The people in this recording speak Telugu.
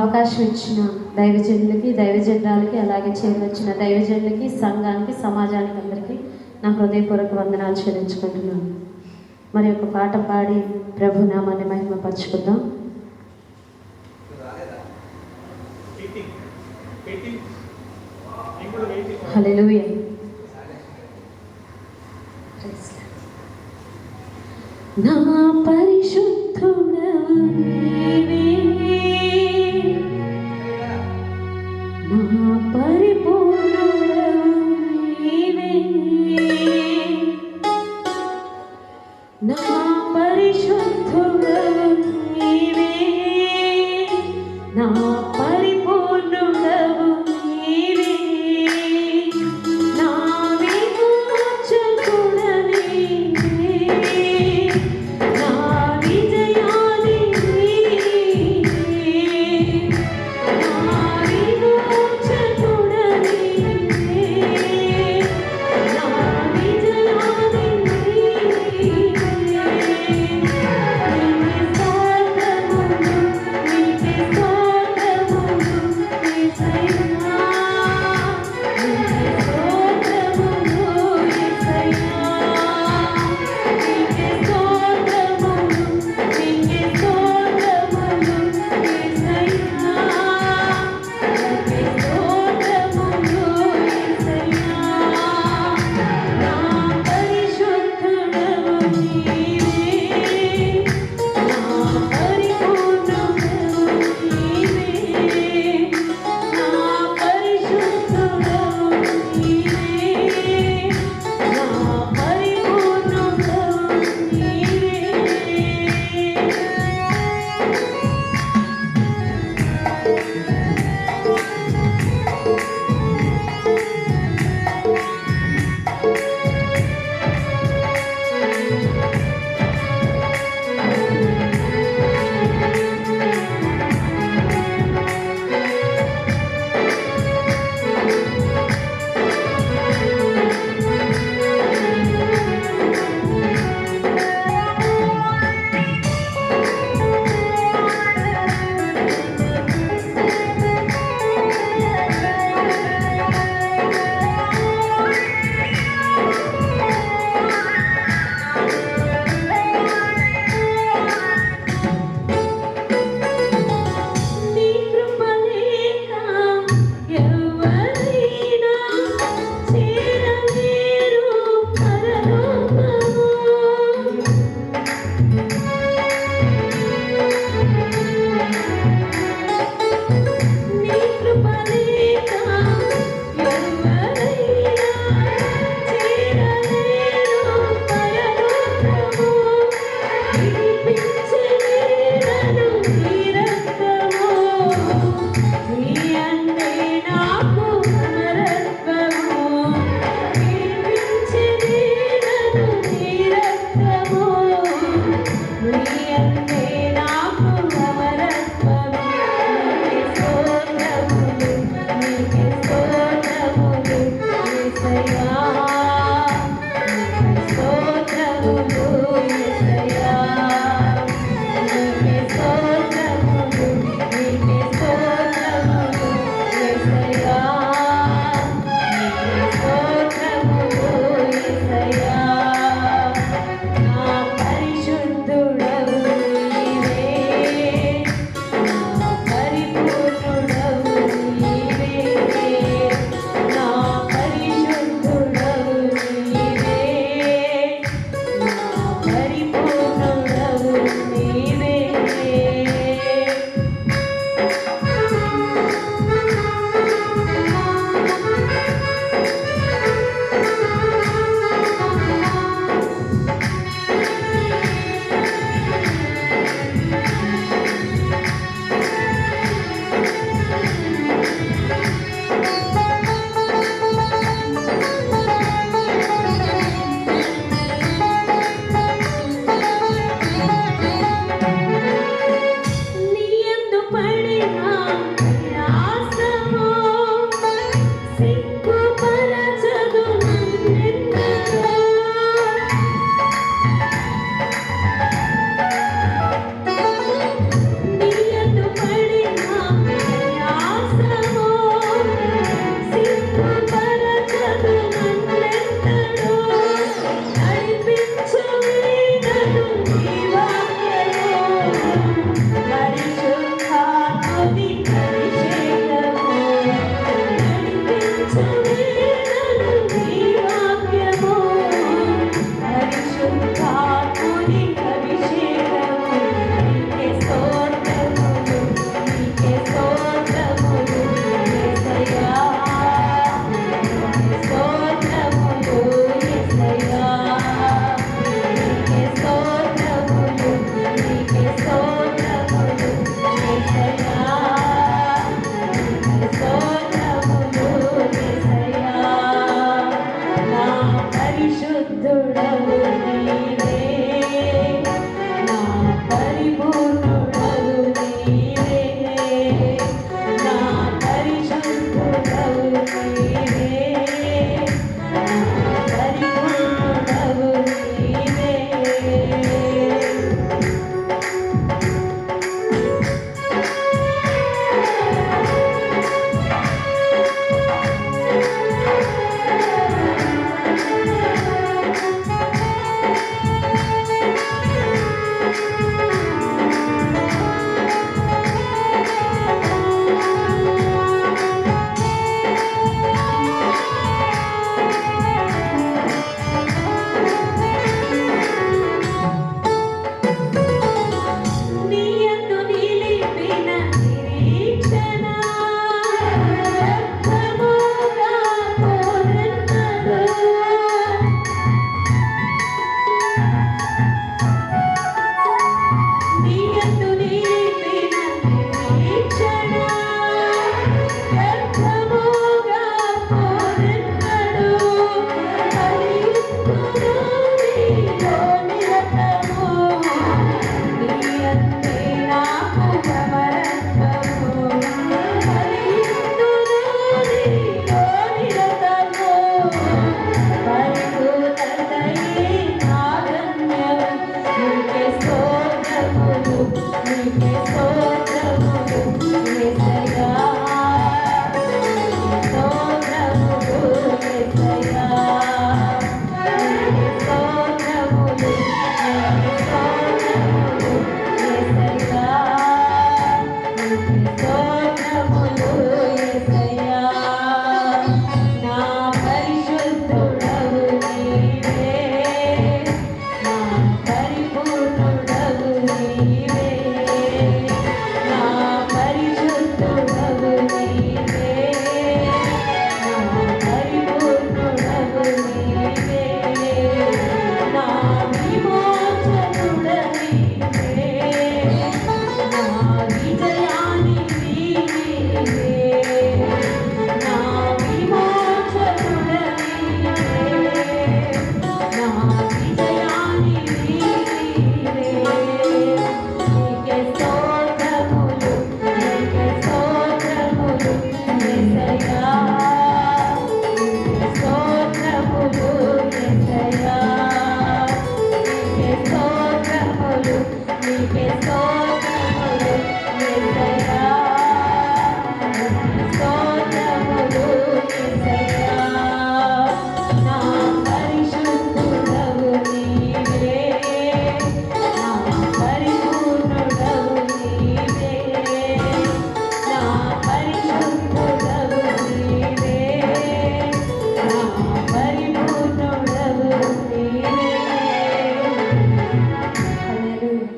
అవకాశం ఇచ్చిన దైవజనులకి దైవజనురాలకి అలాగే చేరవచ్చిన దైవజనులకి సంఘానికి సమాజానికి అందరికీ నా హృదయపూర్వక వందనాలు చెల్లించుకుంటున్నాను. మరి ఒక పాట పాడి ప్రభు నామాన్ని మహిమపరచుకుందాం. హల్లెలూయా. నా Yeah.